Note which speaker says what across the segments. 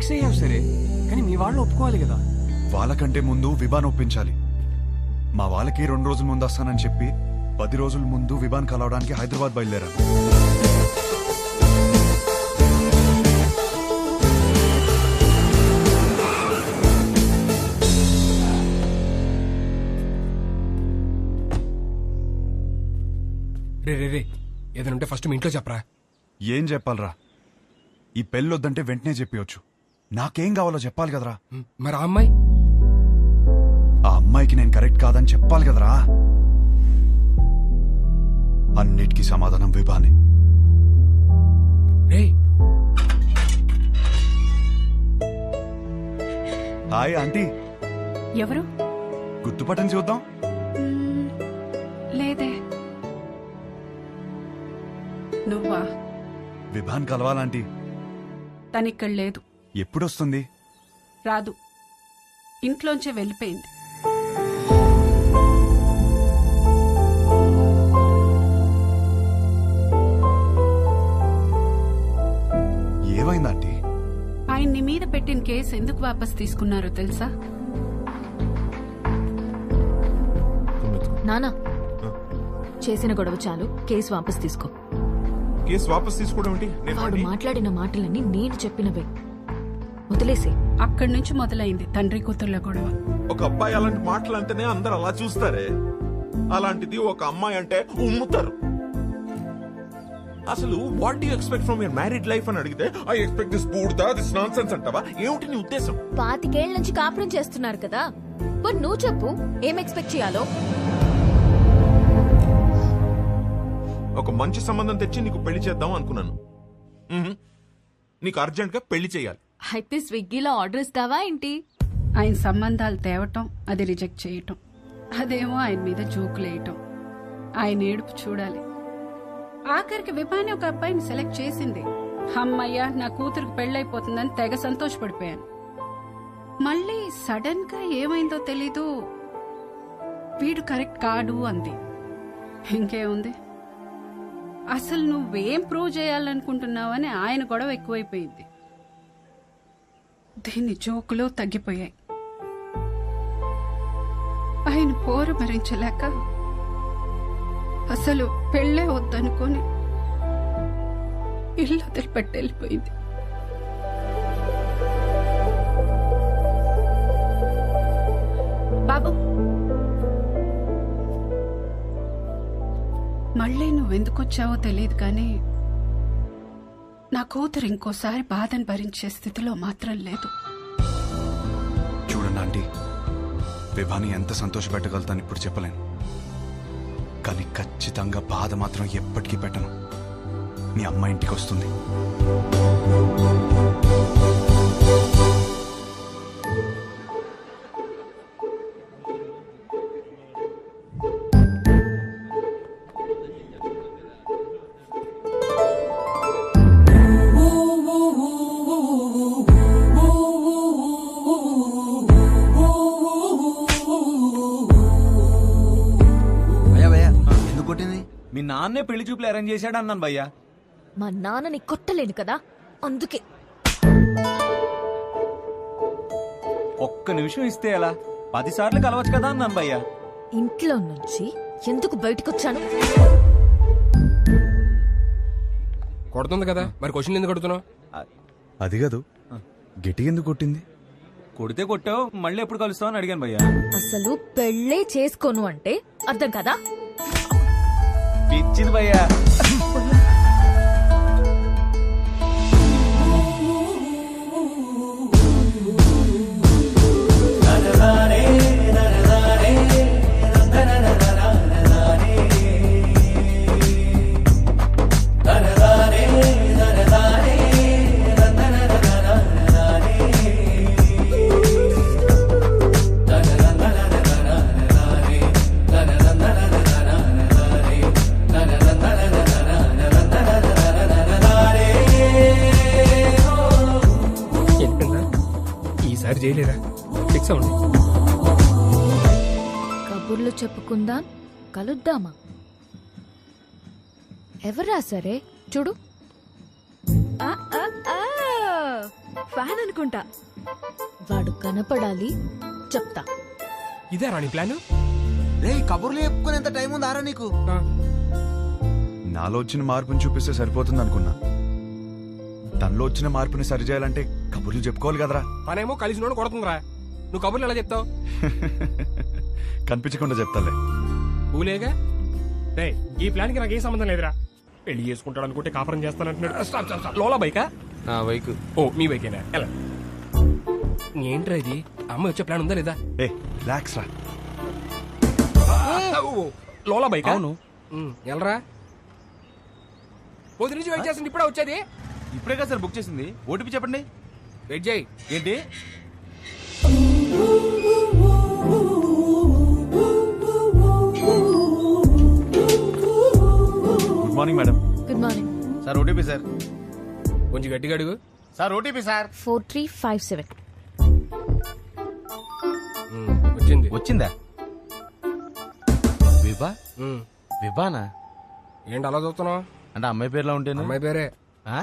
Speaker 1: Fix అయ్యావు సరే కానీ మీ వాళ్ళు ఒప్పుకోవాలి కదా.
Speaker 2: వాళ్ళకంటే ముందు విభాన్ ఒప్పించాలి. మా వాళ్ళకి రెండు రోజుల ముందు వస్తానని చెప్పి పది రోజుల ముందు విభాన్ కలవడానికి హైదరాబాద్ బయలుదేరాను
Speaker 1: రే రే రే ఏదైనా ఉంటే ఫస్ట్ మీ ఇంట్లో చెప్పరా?
Speaker 2: ఏం చెప్పాలరా? ఈ పెళ్ళొద్దంటే వెంటనే చెప్పవచ్చు నాకేం కావాలో చెప్పాలి కదరా.
Speaker 1: మరి ఆ అమ్మాయి?
Speaker 2: ఆ అమ్మాయికి నేను కరెక్ట్ కాదని చెప్పాలి కదరా. అన్నిటికీ సమాధానం విభానే. Hi aunty.
Speaker 3: ఎవరు?
Speaker 2: గుర్తుపట్టని చూద్దాం.
Speaker 3: లేదే. నువ్వా?
Speaker 2: విభాన్ కలవాలంటీ.
Speaker 3: తనిక్కడ లేదు.
Speaker 2: ఎప్పుడొస్తుంది?
Speaker 3: రాదు. ఇంట్లోంచే వెళ్ళిపోయింది.
Speaker 2: ఏమైంది ఆంటీ
Speaker 3: ఆయన్ని మీద పెట్టిన కేసు ఎందుకు వాపస్ తీసుకున్నారో తెలుసా?
Speaker 4: నానా చేసిన గొడవ చాలు. కేసు వాపస్ తీసుకో.
Speaker 5: కేసు వాపస్ తీసుకోవడం ఏంటి? నేను
Speaker 4: వాడు మాట్లాడిన మాటలన్నీ నేను చెప్పినవే. వదిలేసే.
Speaker 3: అక్కడి నుంచి మొదలైంది తండ్రి కూతుర్ల గొడవ.
Speaker 5: ఒక అబ్బాయి అలాంటి మాటలు అంటేనే అందరు అలా చూస్తారే? అలాంటిది ఒక అమ్మాయి అంటే ఉమ్ముతారు. అసలు what you expect from your married life అని అడిగితే ఐ ఎక్స్పెక్ట్ దిస్ బూడ్దా దిస్ నాన్ సెన్స్ అంటావా? ఏమిటి నీ ఉద్దేశం?
Speaker 4: పాతికేళ్ళ నుంచి కాపురం చేస్తున్నారు కదా. మరి నువ్వు చెప్పు ఏం ఎక్స్పెక్ట్ చేయాలో?
Speaker 5: ఒక మంచి సంబంధం తెచ్చి నీకు పెళ్ళి చేద్దాం అనుకున్నాను. నీకు అర్జెంట్గా పెళ్ళి చేయాలి.
Speaker 4: అయితే స్విగ్గీలో ఆర్డర్ ఇస్తావా ఏంటి?
Speaker 3: ఆయన సంబంధాలు తేవటం అది రిజెక్ట్ చేయటం అదేమో ఆయన మీద జోకులేయటం ఆయన ఏడుపు చూడాలి. ఆఖరికి విపాని ఒక అబ్బాయిని సెలెక్ట్ చేసింది. అమ్మయ్య నా కూతురికి పెళ్ళైపోతుందని తెగ సంతోషపడిపోయాను. మళ్ళీ సడన్గా ఏమైందో తెలీదు. వీడు కరెక్ట్ కాడు అంది. ఇంకేముంది? అసలు నువ్వేం ప్రూవ్ చేయాలనుకుంటున్నావని ఆయన గొడవ ఎక్కువైపోయింది. దీని జోకులో తగ్గిపోయాయి. ఆయన పోరు భరించలేక అసలు పెళ్ళే వద్దనుకొని ఇల్లు వదిలిపెట్టి వెళ్ళిపోయింది. బాబు! మళ్ళీ నువ్వెందుకొచ్చావో తెలియదు కానీ నా కూతురు ఇంకోసారి బాధను భరించే స్థితిలో మాత్రం లేదు.
Speaker 2: చూడండి ఆంటీ విభాని ఎంత సంతోషపెట్టగలుగుతాను ఇప్పుడు చెప్పలేను. కానీ ఖచ్చితంగా బాధ మాత్రం ఎప్పటికీ పెట్టను. మీ అమ్మ ఇంటికి వస్తుంది.
Speaker 6: నాన్నే పెళ్ళి చూపులు అరేంజ్ చేశాడు అన్నాను భయ్యా.
Speaker 4: మా నాన్నని కొట్టలేను కదా? అందుకే.
Speaker 6: ఒక్క నిమిషం ఇస్తే ఎలా? పది సార్లు కలవచ్చు కదా అన్నాను భయ్యా.
Speaker 4: ఇంట్లో నుంచి ఎందుకు బయటకొచ్చాను?
Speaker 1: కొడుతుంది కదా? మరి క్వశ్చన్ ఎందుకు కొడుతున్నావు
Speaker 2: అది కాదు. గిటి ఎందుకు కొట్టింది?
Speaker 6: కొడితే కొట్టావు మళ్ళీ ఎప్పుడు కలుస్తావు అని అడిగాను భయ్యా.
Speaker 4: అసలు పెళ్ళే చేసుకోను అంటే అర్థం కదా?
Speaker 6: పిచ్చింది భయ్యా.
Speaker 1: ఈసారి చేయలేరా ఫిక్స్ అవ్వండి.
Speaker 4: కబుర్లు చెప్పుకుందాం? కలుద్దామా? ఎవరా సరే? చూడు. ఫ్యాన్ అనుకుంటా. వాడు కనపడాలి చెప్తా.
Speaker 1: ఇదే రాణి ప్లాన్?
Speaker 7: రే కబుర్లు చెప్పుకునేంత టైం ఉంది ఆరా నీకు?
Speaker 2: నాలో వచ్చిన మార్పుని చూపిస్తే సరిపోతుంది అనుకున్నా తనలో వచ్చిన మార్పుని సరిచేయాలంటే కబుర్లు చెప్పుకోవాలి కదరా.
Speaker 1: పనేమో కలిసి నోడు కొడుతుందిరా. నువ్వు కబుర్లు ఎలా చెప్తావు?
Speaker 2: కనిపించకుండా చెప్తాలే.
Speaker 1: ఊలేగా? రే ఈ ప్లాన్కి నాకు ఏ సంబంధం లేదురా. పెళ్ళి చేసుకుంటాడు అనుకుంటే కాపురం చేస్తానంటున్నాడు. Stop stop stop. లోలా బైకా?
Speaker 8: నా బైక్.
Speaker 1: ఓ మీ బైకేనా? ఎలా? ఏంట్రా ఇది? అమ్మ వచ్చే ప్లాన్ ఉందా లేదా?
Speaker 2: ఏ రిలాక్స్ రా.
Speaker 1: లోలా బైక్?
Speaker 6: అవును.
Speaker 1: ఎలరా? పొద్దు నుంచి వెయిట్ చేస్తుంది ఇప్పుడే వచ్చేది.
Speaker 6: ఇప్పుడే కదా సార్ బుక్ చేసింది? ఓటీపీ చెప్పండి.
Speaker 1: వెయిట్ చేయి.
Speaker 6: ఏంటి?
Speaker 2: Good morning madam
Speaker 4: good morning
Speaker 6: sir OTP sir.
Speaker 1: కొంచెం గట్టిగా అడుగు.
Speaker 6: Sir OTP sir.
Speaker 4: Four three five seven
Speaker 1: um, వచ్చింది.
Speaker 6: వచ్చిందా? విభా?
Speaker 1: ఉమ్,
Speaker 6: విభానా?
Speaker 1: ఏంటి అలా చూస్తున్నావు
Speaker 6: అంటే అమ్మాయి పేరులో ఉంటేను?
Speaker 1: అమ్మాయి పేరే.
Speaker 6: ఆ?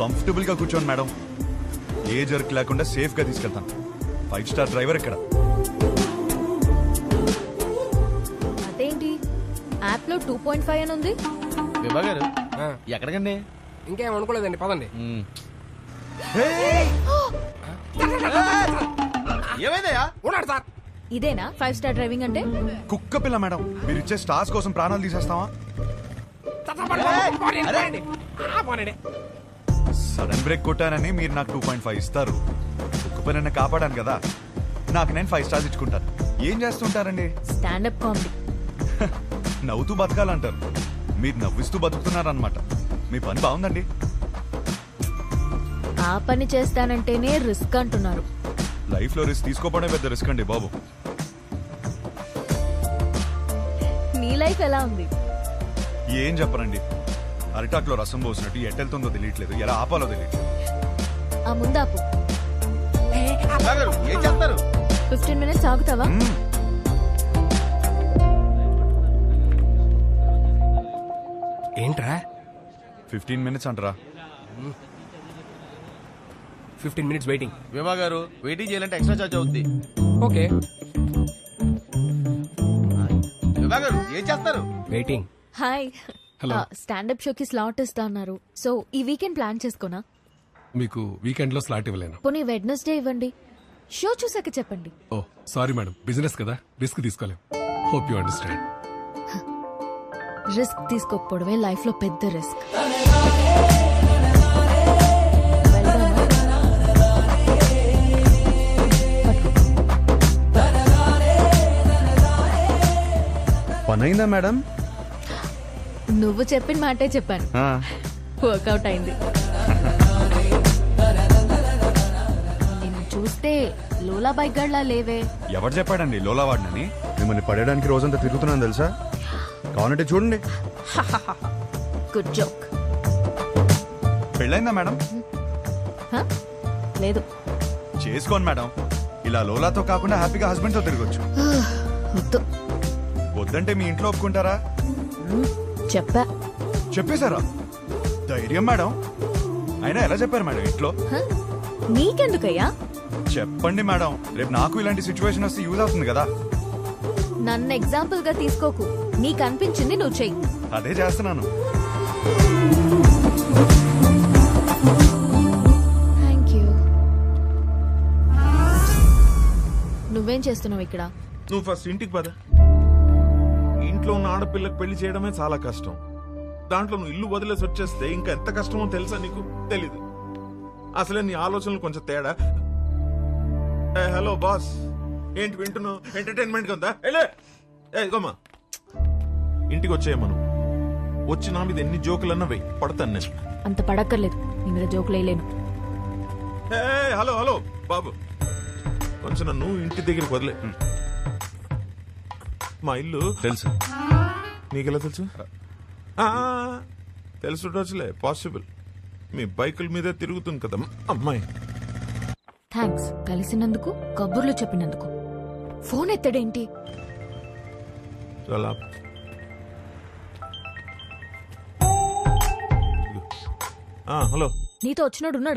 Speaker 2: కంఫర్టబుల్గా కూర్చోండి మేడం. ఏ జర్క్ లేకుండా సేఫ్గా తీసుకెళ్తాను. ఫైవ్ స్టార్ డ్రైవర్ ఇక్కడ
Speaker 4: అదేంటి? యాప్లో టూ పాయింట్ ఫైవ్ అని ఉంది.
Speaker 6: విభా గారు ఎక్కడికండి?
Speaker 1: ఇంకేం అనుకోలేదండి పదండి.
Speaker 6: మ్మ్. ఏమైందయ్యా?
Speaker 1: ఉన్నాడు సార్.
Speaker 4: ఇదేనా? ఫైవ్ స్టార్ డ్రైవింగ్ అంటే?
Speaker 2: కుక్క పిల్ల మేడం. మీరు ఇచ్చే స్టార్స్ కోసం ప్రాణాలు తీసేస్తావా? సడన్ బ్రేక్ కొట్టానని మీరు నాకు టూ పాయింట్ ఫైవ్ ఇస్తారు. కుక్క పిల్లని కాపాడాను కదా. నాకు నేను ఫైవ్ స్టార్స్ ఇచ్చుకుంటాను. ఏం చేస్తుంటారండి?
Speaker 4: Stand up comedy.
Speaker 2: నవ్వుతూ బతకాలంటారు. మీరు నవ్విస్తూ బతుకుతున్నారనమాట మీ పని బాగుందండి.
Speaker 4: ఆ పని చేస్తానంటేనే రిస్క్ అంటున్నారు.
Speaker 2: లైఫ్లో రిస్క్ తీసుకోవడమే పెద్ద రిస్క్ అండి బాబు.
Speaker 4: నీ లైఫ్ ఎలా ఉంది?
Speaker 2: ఏం చెప్పరండి అరిటాక్లో రసం పోసినట్టు ఎట్టెళ్తుందో తెలియట్లేదు. ఎలా ఆపాలో తెలియట్లేదు.
Speaker 4: ఆ ముందాపు
Speaker 6: విభా గారు ఏం చేస్తారు?
Speaker 4: ఫిఫ్టీన్ మినిట్స్ ఆగుతావా?
Speaker 2: మ్మ్.
Speaker 1: ఏంట్రా?
Speaker 2: ఫిఫ్టీన్ మినిట్స్ అంటారా.
Speaker 1: Fifteen minutes waiting.
Speaker 6: విభా గారు వెయిటింగ్ చేయాలంటే ఎక్స్ట్రా చార్జ్ అవుద్ది.
Speaker 1: ఓకే.
Speaker 6: విభా గారు ఏం చేస్తారు?
Speaker 1: వెయిటింగ్.
Speaker 4: హాయ్. స్టాండప్ షోకి స్లాట్ ఇస్తా అన్నారు. సో ఈ వీకెండ్ ప్లాన్ చేసుకోనా?
Speaker 9: మీకు వీకెండ్లో స్లాట్ ఇవ్వలేను.
Speaker 4: పోనీ వెడ్నెస్డే ఇవ్వండి. షో చూసాక చెప్పండి.
Speaker 9: ఓ సారీ మేడం బిజినెస్ కదా. రిస్క్ తీసుకోలేం. హోప్ యు అండర్స్టాండ్
Speaker 4: రిస్క్ తీసుకోకపోవడమే లైఫ్లో పెద్ద రిస్క్
Speaker 2: పని అయిందా మేడం
Speaker 4: నువ్వు చెప్పిన మాటే చెప్పాను. వర్కౌట్ అయింది. నిన్ను చూస్తే లోలా బైక్ గడ్లా లేవే.
Speaker 2: ఎవరు చెప్పాడండి లోలా వాడినని మిమ్మల్ని పడేయడానికి రోజంతా తిరుగుతున్నాను తెలుసా? కావాలంటే చూడండి.
Speaker 4: గుడ్ జోక్
Speaker 2: పెళ్ళైందా మేడం?
Speaker 4: లేదు.
Speaker 2: చేసుకోండి మేడం. ఇలా లోలాతో కాకుండా హ్యాపీగా హస్బెండ్తో తిరగొచ్చు
Speaker 4: వద్దు.
Speaker 2: వద్దంటే మీ ఇంట్లో ఒప్పుకుంటారా?
Speaker 4: చెప్పా.
Speaker 2: చెప్పేశారా. ధైర్యం మేడం. అయినా ఎలా చెప్పారు మేడం ఇంట్లో?
Speaker 4: నీకెందుకయ్యా?
Speaker 2: చెప్పండి మేడం. రేపు నాకు ఇలాంటి సిచ్యువేషన్ వస్తే యూజ్ అవుతుంది కదా.
Speaker 4: నన్ను ఎగ్జాంపుల్గా తీసుకోకు. నీకు అనిపించింది నువ్వు చెయ్యి.
Speaker 2: అదే చేస్తున్నాను.
Speaker 4: థ్యాంక్ యూ నువ్వేం చేస్తున్నావు ఇక్కడ?
Speaker 5: నువ్వు ఫస్ట్ ఇంటికి పద. ఇంట్లో ఉన్న ఆడపిల్లకి పెళ్ళి చేయడమే చాలా కష్టం. దాంట్లో నువ్వు ఇల్లు వదిలేసి వచ్చేస్తే ఇంకా ఎంత కష్టమో తెలుసా నీకు? తెలీదు. అసలే నీ ఆలోచనలు కొంచెం తేడా. ఏ, హలో బాస్. ఏంటి వింటున్నావు? ఎంటర్టైన్మెంట్ ఉందా? ఏలే ఏ ఇదిగోమ్మా. ఇంటికి వచ్చేయమ్మా నువ్వు. వచ్చి నా మీద ఎన్ని జోకులన్నా వెయ్యి పడతాను నేను.
Speaker 4: అంత పడక్కర్లేదు. నీ మీద జోకులు వేయలేను.
Speaker 5: హలో హలో బాబు. కొంచెం నన్ను ఇంటి దగ్గరికి వదిలే. మా ఇల్లు.
Speaker 2: తెలుసు.
Speaker 5: నీకెలా తెలుసు? ఆ, తెలుసుండొచ్చులే పాసిబుల్. మీ బైకుల మీదే తిరుగుతుంది కదా అమ్మాయి.
Speaker 4: థ్యాంక్స్ కలిసినందుకు కబుర్లు చెప్పినందుకు. ఫోన్ ఎత్తడేంటి?
Speaker 5: చాలా హలో.
Speaker 4: నీతో వచ్చినోడు ఉన్నాడా?